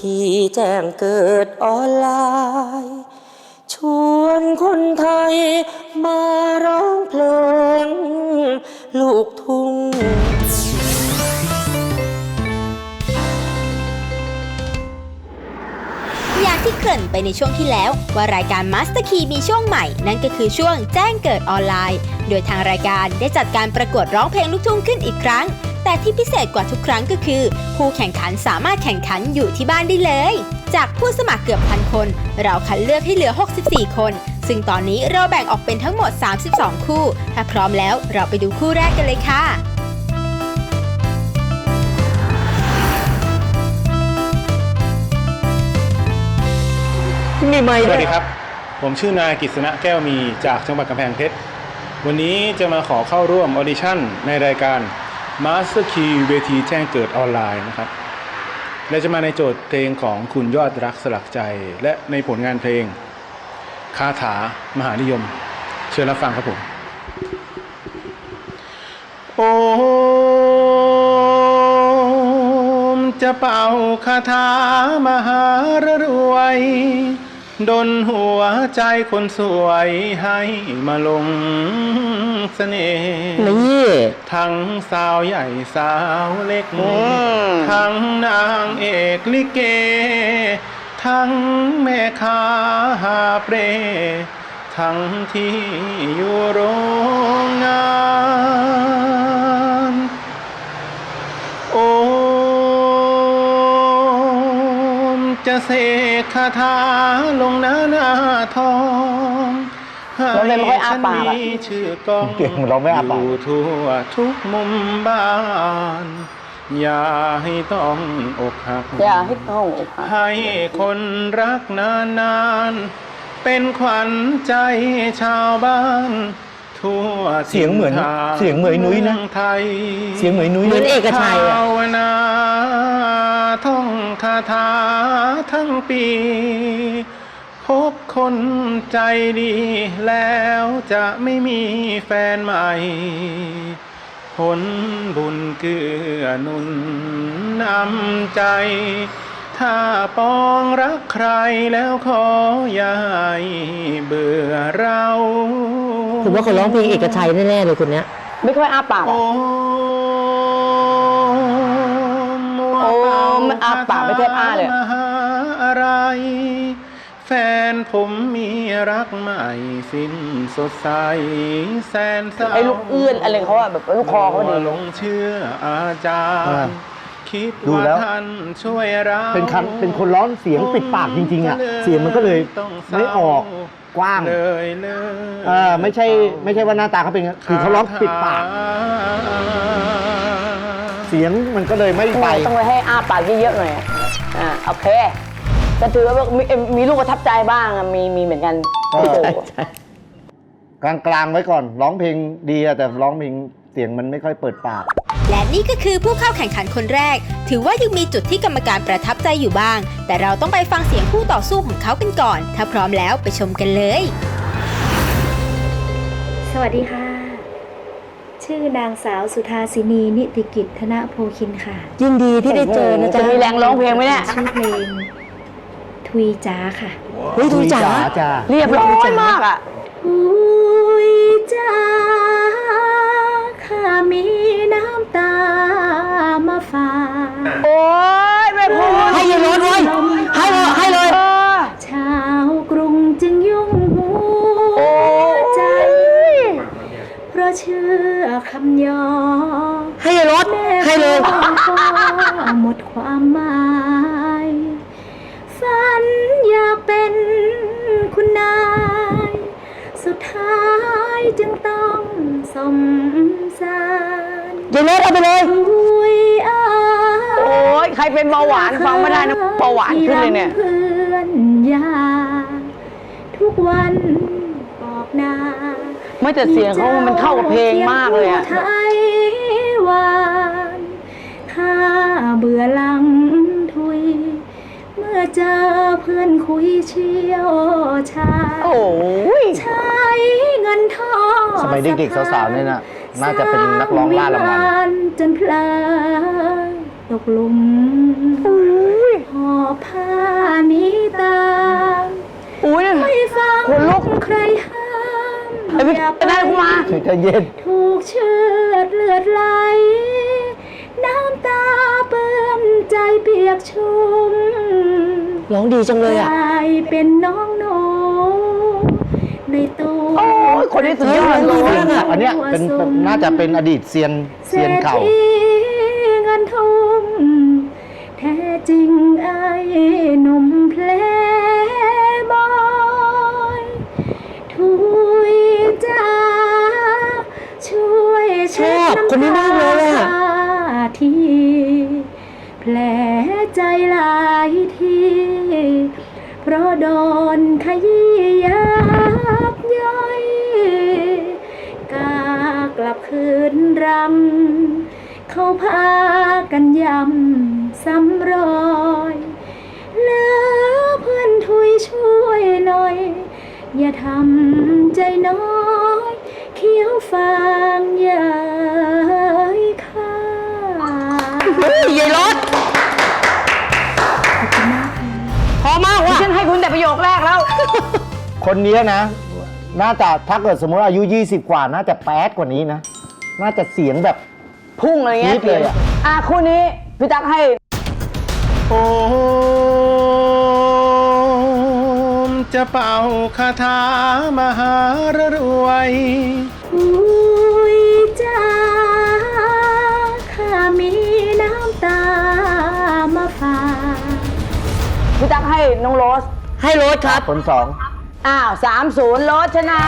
ที่แจ้งเกิดออนไลน์ ชวนคนไทยมาร้องเพลง ลูก ที่เกริ่นไปในช่วงที่แล้ว ว่ารายการ Master Key มีช่วงใหม่ นั่นก็คือช่วงแจ้งเกิดออนไลน์ โดยทางรายการได้จัดการประกวดร้องเพลงลูกทุ่งขึ้นอีกครั้ง แต่ที่พิเศษกว่าทุกครั้งก็คือ ผู้แข่งขันสามารถแข่งขันอยู่ที่บ้านได้เลย จากผู้สมัครเกือบพันคน เราคัดเลือกให้เหลือ 64 คน ซึ่งตอนนี้เราแบ่งออกเป็นทั้งหมด 32 คู่ ถ้าพร้อมแล้วเราไปดูคู่แรกกันเลยค่ะ มีไม่สวัสดีครับ ผมชื่อนายกฤษณะแก้วมีจากจังหวัดกำแพงเพชร วันนี้จะมาขอเข้าร่วมออดิชั่นในรายการ Master Key เวทีแจ้งเกิดออนไลน์นะครับ และจะมาในโจทย์เพลงของคุณยอดรักสลักใจ และในผลงานเพลง คาถามหานิยม เชิญรับฟังครับผม โอมจะเป่าคาถามหารวย ดนหัวใจคนสวยให้มาลงเสน่ห์นี่ทั้งสาวใหญ่สาวเล็กอืมทั้งนางเอกลิเก ทั้งแม่ค้าหาเปรทั้งที่อยู่โรงงาน โอ จะเสกคาถาลงหน้าหน้าทองเราเลยไม่ค่อยอ้าปากอะ ให้ฉันมีชื่อกล้องเก่งเราไม่อ้าปาก ยู่ทั่วทุกมุมบ้าน อย่าให้ต้องอกหัก อย่าให้ต้องอกหักให้คนรักนานๆ เป็นขวัญใจชาวบ้าน ทั่วเสียงเหมือนถิ่ทาเสียงเหมือนนุ้ยนะ มืงไทยเสียงเหมือนนุ้ยเหมือนเอกชัยอะ ภาวนาท่องคาถา ทั้งปี พบคนใจดีแล้วจะไม่มีแฟนใหม่ผลบุญเกื้อหนุนนำใจ ถ้าปองรักใครแล้วขออย่าให้เบื่อเราผมว่าเขาร้องเพลงเอกชัยแน่ๆเลยคนเนี้ย ไม่ค่อยอ้าปากโออะมโอมอ้าปากไม่เทียบอ้าเลย มหาอะไร แฟนผมมีรักใหม่สิ้นสดใส แสนเศร้าไอ้ลูกเอื้อนอะไรเขาอะแบบลูกคอเขาดี มัวหลงเชื่ออาจารอ่าย์ คิดดูว่าแล้ว ท่านช่วยเราเป็นคันเป็นคนร้องเสียงปิดปากจริง ๆ อะ เสียงมันก็เลยต้องเศร้ไม่ออกกว้างเลยเลยเออไม่ใช่ไม่ใช่ว่าหน้าตาเขาเป็นอย่างนั้นคือเขาร้องปิดปาก เสียงมันก็เลยไม่ไป ต้องไปให้อ้าปากเยอะๆหน่อยอะอ่าโอเค ก็ถือว่ามีมีลูกประทับใจบ้างอะมีมีเหมือนกันพี่โตกลางๆไว้ก่อน ร้องเพลงดีอะแต่ร้องเพลงเสียงมันไม่ค่อยเปิดปาก และนี่ก็คือผู้เข้าแข่งขันคนแรก ถือว่ายังมีจุดที่กรรมการประทับใจอยู่บ้าง แต่เราต้องไปฟังเสียงคู่ต่อสู้ของเขากันก่อน ถ้าพร้อมแล้วไปชมกันเลย สวัสดีค่ะ ชื่อนางสาวสุธาสินีนิติกิจธนโพคินค่ะยินดีที่ได้เจอนะจ๊ะ จะมีแรงร้องเพลงไหมเนี่ย ชื่อเพลง ทุยจ้าค่ะ เฮ้ยทุยจ๋าจ้า เรียบร้อยมากอะทุยจ้าข้ามีน้ำตามาฝาก โอ้ยไม่พูดให้เยายรถเว้ยให้เลยให้เลย เออ ชาวกรุงจึงยุ่งหัโอ้วใจ เพราะเชื่อคำยอให้เยายรถให้เลยก็หมดความหมาย ท้ายจึงต้องสมสารเยายรถเอาไปเลย คุยอาโอ้ยใครเป็นเบาหวานฟังไม่ได้นะเบาหวานขึ้นเลยเนี่ย ที่ำเพื่อนยา ทุกวันออกนา ไม่แต่เสียงเขามันเข้ากับเพลงมากเลยอะไทยหวานถ้าเบื่อหลังทุยเมื่ อเจอเพื่อนคุยเชี่ยวชาญโอ้ย ใช้เงินทองสมัยเด็กๆสาวๆเนี่ยน่ะน่าจะเป็นนักร้องล่าละมันจนเพลินตกหลุมหอบผ้าหนี้ตามอุ้ย ไม่ฟังขนลุก ใครห้ามไอ้พี่อย่าไอ้นั่นกูมาใจะเย็น ถูกเชือดเลือดไหล น้ำตาเปื้อนใจเปียกชุ่ม ร้องดีจังเลยอะ กลายเป็นน้องหนูในตู้โอ้ยคนนี้สุดยอดเลยมากอะอันเนี้ยเป็นเป็นน่าจะเป็นอดีตเซียนเซียนเก่า ศรษฐีเงินทุ่มแท้จริงไอ้หนุ่มเพลบอยทุยจ้าช่วยเช็ดชอบคนนี้มากเลยอะน้ำตาที แผลใจหลายที เพราะโดนขยี้ยับย่อยกากลับคืนรำ เขาพากันยำซ้ำรอยเหลือเพื่อนทุยช่วยหน่อย อย่าทำใจน้อยเขียวฟางย้ยค่ายายรถ คุณแต่ประโยคแรกแล้ว คนเนี้ยนะ น่าจะถ้าเกิดสมมติอายุ 20 กว่า น่าจะแป๊ดกว่านี้นะ น่าจะเสียงแบบ พุ่งอะไรเงี้ยนิดเลยอะ อะคู่นี้พี่ตั๊กให้โอมจะเป่าคาถามหารวยคุยจ้าข้ามีน้ำตามาฝากพี่ตั๊กให้น้องโรส ให้รถครับคนสองอ้าวสามศูนย์โรสชนะ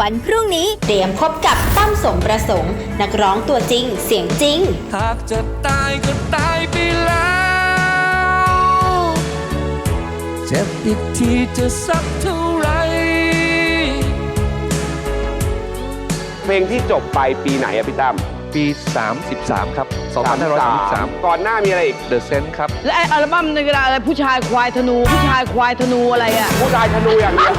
วันพรุ่งนี้เตรียมพบกับตั้มสมประสงค์ นักร้องตัวจริงเสียงจริง หากจะตายก็ตายไปแล้ว เจ็บอีกทีจะสักเท่าไหรเพลงที่จบไปปีไหนอะพี่ตั้ม ปี 33 ครับ 2533 ก่อนหน้ามีอะไรอีก The Sense ครับ และไอ้อัลบั้มในกระดาษอะไรผู้ชายควายธนู ผู้ชายควายธนูอะไรอะ ผู้ชายธนูอย่างเดียว